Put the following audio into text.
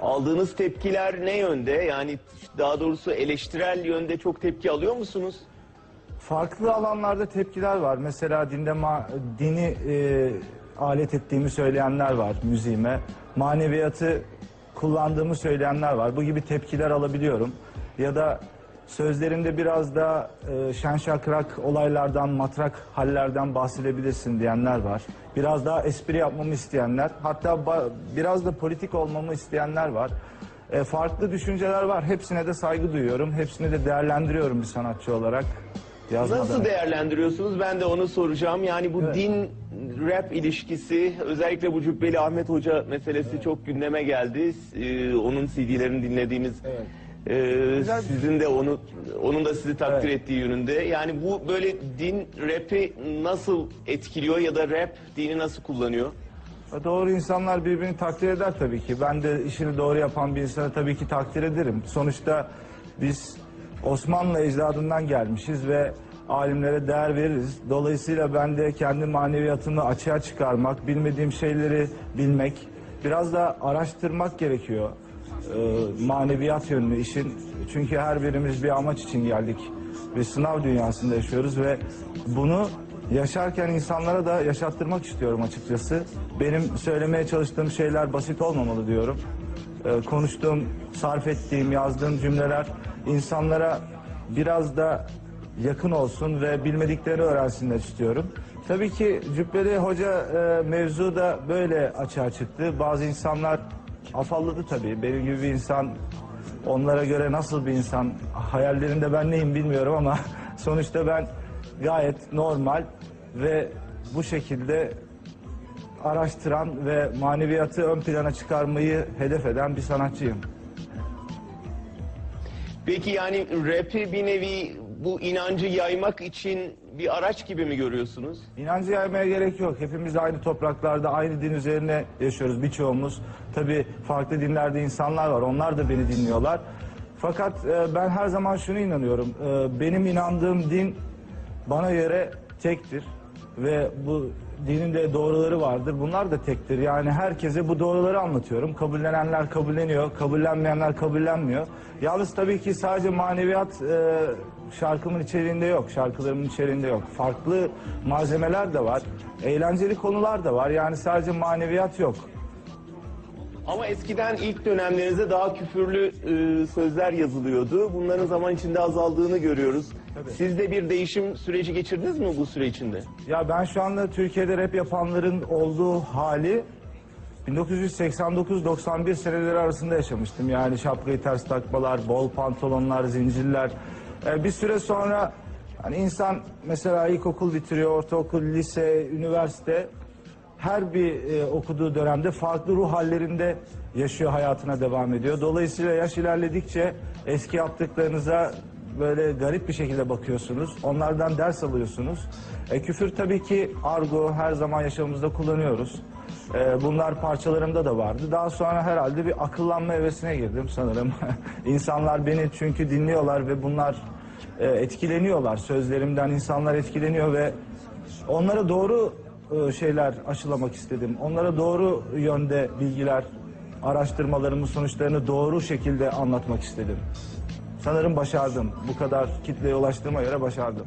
Aldığınız tepkiler ne yönde? Yani daha doğrusu eleştirel yönde çok tepki alıyor musunuz? Farklı alanlarda tepkiler var. Mesela dinde ma- dini e, alet ettiğimi söyleyenler var müziğime. Maneviyatı kullandığımı söyleyenler var. Bu gibi tepkiler alabiliyorum. Ya da sözlerimde biraz da e, şen şakrak olaylardan, matrak hallerden bahsedebilirsin diyenler var. Biraz daha espri yapmamı isteyenler, hatta biraz da politik olmamı isteyenler var. E, farklı düşünceler var. Hepsine de saygı duyuyorum. Hepsini de değerlendiriyorum bir sanatçı olarak. Yazmadan. Nasıl değerlendiriyorsunuz? Ben de onu soracağım. Yani bu din rap ilişkisi özellikle bu Cübbeli Ahmet Hoca meselesi çok gündeme geldi. Ee, onun CD'lerini dinlediğimiz Evet. Ee, sizin de onu onun da sizi takdir Evet. ettiği yönünde. Yani bu böyle din rap'i nasıl etkiliyor ya da rap dini nasıl kullanıyor? Doğru insanlar birbirini takdir eder tabii ki. Ben de işini doğru yapan bir insanı tabii ki takdir ederim. Sonuçta biz Osmanlı ecdadından gelmişiz ve alimlere değer veririz. Dolayısıyla ben de kendi maneviyatımı açığa çıkarmak, bilmediğim şeyleri bilmek, biraz da araştırmak gerekiyor. Ee, maneviyat yönlü işin. Çünkü her birimiz bir amaç için geldik. Bir sınav dünyasında yaşıyoruz ve bunu yaşarken insanlara da yaşattırmak istiyorum açıkçası. Benim söylemeye çalıştığım şeyler basit olmamalı diyorum. Ee, konuştuğum, sarf ettiğim, yazdığım cümleler insanlara biraz da yakın olsun ve bilmediklerini öğrensinler istiyorum. Tabii ki Cübbeli Hoca e, mevzu da böyle açığa çıktı. Bazı insanlar afalladı tabii. Benim gibi bir insan onlara göre nasıl bir insan hayallerinde ben neyim bilmiyorum ama sonuçta ben gayet normal ve bu şekilde araştıran ve maneviyatı ön plana çıkarmayı hedef eden bir sanatçıyım. Peki yani rap'i bir nevi bu inancı yaymak için bir araç gibi mi görüyorsunuz? İnancı yaymaya gerek yok. Hepimiz aynı topraklarda, aynı din üzerine yaşıyoruz birçoğumuz. Tabii farklı dinlerde insanlar var. Onlar da beni dinliyorlar. Fakat e, ben her zaman şunu inanıyorum. E, benim inandığım din bana göre tektir. Ve bu dinin de doğruları vardır. Bunlar da tektir. Yani herkese bu doğruları anlatıyorum. Kabullenenler kabulleniyor, kabullenmeyenler kabullenmiyor. Yalnız tabii ki sadece maneviyat e, şarkımın içeriğinde yok, şarkılarımın içeriğinde yok. Farklı malzemeler de var, eğlenceli konular da var. Yani sadece maneviyat yok. Ama eskiden ilk dönemlerinizde daha küfürlü e, sözler yazılıyordu. Bunların zaman içinde azaldığını görüyoruz. Tabii. Siz de bir değişim süreci geçirdiniz mi bu süre içinde? Ya ben şu anda Türkiye'de rap yapanların olduğu hali 1989-91 seneleri arasında yaşamıştım. Yani şapkayı ters takmalar, bol pantolonlar, zincirler. Ee, bir süre sonra hani insan mesela ilkokul bitiriyor, ortaokul, lise, üniversite her bir e, okuduğu dönemde farklı ruh hallerinde yaşıyor, hayatına devam ediyor. Dolayısıyla yaş ilerledikçe eski yaptıklarınıza böyle garip bir şekilde bakıyorsunuz. Onlardan ders alıyorsunuz. E, küfür tabii ki argo her zaman yaşamımızda kullanıyoruz. E, bunlar parçalarımda da vardı. Daha sonra herhalde bir akıllanma evresine girdim sanırım. İnsanlar beni çünkü dinliyorlar ve bunlar e, etkileniyorlar. Sözlerimden insanlar etkileniyor ve onlara doğru e, şeyler aşılamak istedim. Onlara doğru yönde bilgiler, araştırmalarımın sonuçlarını doğru şekilde anlatmak istedim. Sanırım başardım. Bu kadar kitleye ulaştığıma göre başardım.